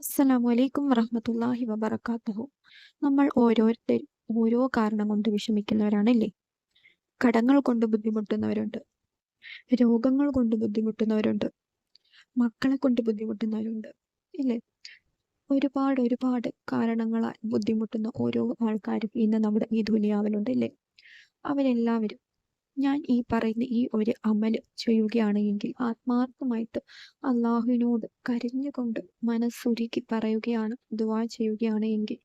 അസ്സലാമു അലൈക്കും വറഹമത്തല്ലാഹി വബറകാതുഹു നമ്മൾ ഓരോരുത്തരും ഓരോ കാരണം കൊണ്ട് വിഷമിക്കുന്നവരാണല്ലേ? കടങ്ങൾ കൊണ്ട് ബുദ്ധിമുട്ടുന്നവരുണ്ട്. രോഗങ്ങൾ കൊണ്ട് ബുദ്ധിമുട്ടുന്നവരുണ്ട്. മക്കളെ കൊണ്ട് ബുദ്ധിമുട്ടുന്നവരുണ്ട്. ഇല്ലേ? ഒരുപാട് ഒരുപാട് കാരണങ്ങളാൽ ബുദ്ധിമുട്ടുന്ന ഓരോ ആൾക്കാരും ഇന്ന് നമ്മുടെ ഈ ദുനിയാവിലുണ്ട് ഇല്ലേ? അവരെല്ലാവരും ഞാൻ ഈ പറയുന്ന ഈ ഒരു അമൽ ചെയ്യുകയാണ് എങ്കിൽ ആത്മാർത്ഥമായിട്ട് അള്ളാഹുവിനോട് കരഞ്ഞുകൊണ്ട് മനസ്സുരുക്കി പറയുകയാണ് ദുവാ ചെയ്യുകയാണ് എങ്കിൽ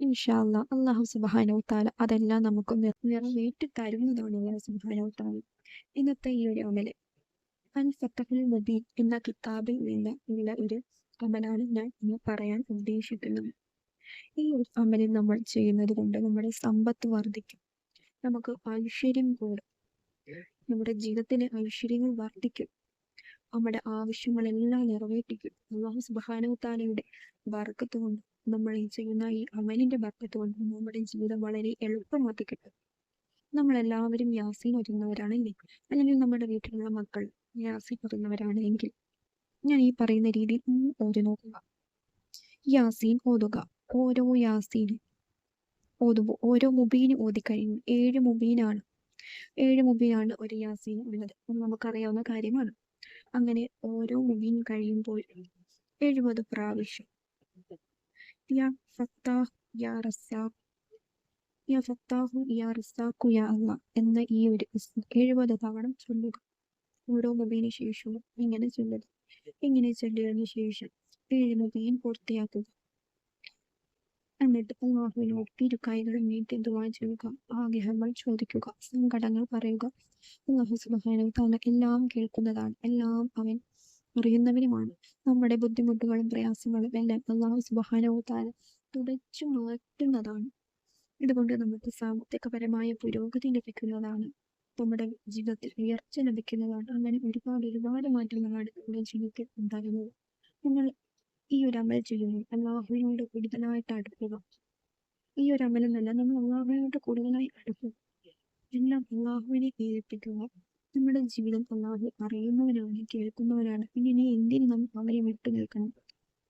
ഇൻഷാ ഇൻഷാല്ല അള്ളാഹു സുബാനോ താല അതെല്ലാം നമുക്ക് നിറവേറ്റി തരുന്നതാണ് അള്ളാഹു സുബാനോ താല ഇന്നത്തെ ഈ ഒരു അമൽ അൻ ഫത്തഹുൽ മദീൻ എന്ന കിതാബിൽ നിന്ന് ഉള്ള ഒരു അമലാണ് ഞാൻ ഇന്ന് പറയാൻ ഉദ്ദേശിക്കുന്നത്. ഈ ഒരു അമലിൽ നമ്മൾ ചെയ്യുന്നത് കൊണ്ട് നമ്മുടെ സമ്പത്ത് വർദ്ധിക്കും. നമുക്ക് ഐശ്വര്യം കൂടും നമ്മുടെ ജീവിതത്തിലെ ഐശ്വര്യങ്ങൾ വർദ്ധിക്കും നമ്മുടെ ആവശ്യങ്ങളെല്ലാം നിറവേറ്റിക്കും. അള്ളാഹു സുബാനുത്താലയുടെ ബർക്കത്ത് കൊണ്ട് നമ്മൾ ചെയ്യുന്ന ഈ അമലിന്റെ ബർക്കത്ത് കൊണ്ട് നമ്മുടെ ജീവിതം വളരെ എളുപ്പമാക്കി കിട്ടും. നമ്മൾ എല്ലാവരും യാസീൻ ഒരുന്നവരാണെങ്കിൽ അല്ലെങ്കിൽ നമ്മുടെ വീട്ടിലുള്ള മക്കൾ യാസീൻ ഒരുന്നവരാണ് ഞാൻ ഈ പറയുന്ന രീതിയിൽ ഓതി നോക്കുക. യാസീൻ ഓതുക. ഓരോ യാസീനും ഓതുമ്പോൾ ഓരോ മുബീന് ഓതിക്കഴിഞ്ഞു ഏഴ് മുബീനാണ് ഏഴ് മുബീനാണ് ഒരു യാസീൻ ഉള്ളത്. നമുക്കറിയാവുന്ന കാര്യമാണ്. അങ്ങനെ ഓരോ മുബീൻ കഴിയുമ്പോൾ എഴുപത് പ്രാവശ്യം. യാ യാ എന്ന ഈ ഒരു എഴുപത് തവണ ചൊല്ലുക. ഓരോ മുബീന് ശേഷവും ഇങ്ങനെ ചൊല്ലുക. ഇങ്ങനെ ചൊല്ലിയതിനു ശേഷം ഏഴ് മുബീൻ പൂർത്തിയാക്കുക. എന്നിട്ട് അള്ളാഹുവിനോട് ഇരു കൈകൾ നീട്ടി ദുവാ ചെയ്യുക. ആഗ്രഹങ്ങൾ ചോദിക്കുക. സങ്കടങ്ങൾ പറയുക. അള്ളാഹു സുബാനു താല എല്ലാം കേൾക്കുന്നതാണ്. എല്ലാം അവൻ അറിയുന്നവനുമാണ്. നമ്മുടെ ബുദ്ധിമുട്ടുകളും പ്രയാസങ്ങളും എല്ലാം അള്ളാഹു സുബാനു താല തുടച്ചു മാറ്റുന്നതാണ്. ഇതുകൊണ്ട് നമുക്ക് സാമ്പത്തികപരമായ പുരോഗതി ലഭിക്കുന്നതാണ്. നമ്മുടെ ജീവിതത്തിൽ ഉയർച്ച ലഭിക്കുന്നതാണ്. അങ്ങനെ ഒരുപാട് ഒരുപാട് മാറ്റങ്ങളാണ് നമ്മുടെ ജീവിതത്തിൽ ഉണ്ടാകുന്നത്. ഈ ഒരു അമൽ ചെയ്യുന്നു അള്ളാഹുവിനോട് കൂടുതലായിട്ട് അടുക്കുക ഈ ഒരു അമൽ എന്നല്ല നമ്മൾ അള്ളാഹുവിനോട് കൂടുതലായി അടുക്കുക എല്ലാം അള്ളാഹുവിനെ ഏൽപ്പിക്കുക നമ്മുടെ ജീവിതം അള്ളാഹു അറിയുന്നവനാണ് കേൾക്കുന്നവനാണ്. പിന്നെ എന്തിനു നാം അവനെ വിട്ടു നിൽക്കണം?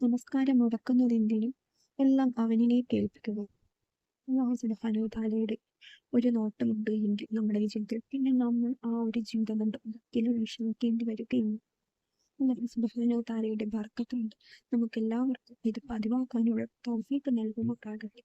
നമസ്കാരം മുടക്കുന്നത് എന്തിനും എല്ലാം അവനിനെ കേൾപ്പിക്കുക. അള്ളാഹു സുബാനുതാലയുടെ ഒരു നോട്ടമുണ്ട് എങ്കിൽ നമ്മുടെ ജീവിതത്തിൽ. പിന്നെ നമ്മൾ ആ ഒരു ജീവിതം കൊണ്ട് ഒരിക്കലും വിഷമിക്കേണ്ടി വരികയില്ല. സുബാനുതാലയുടെ ബർക്കത്തുണ്ട് നമുക്ക് എല്ലാവർക്കും ഇത് പതിവാക്കാനുള്ള തൗഫീക്ക് നൽകുമാറാകട്ടെ.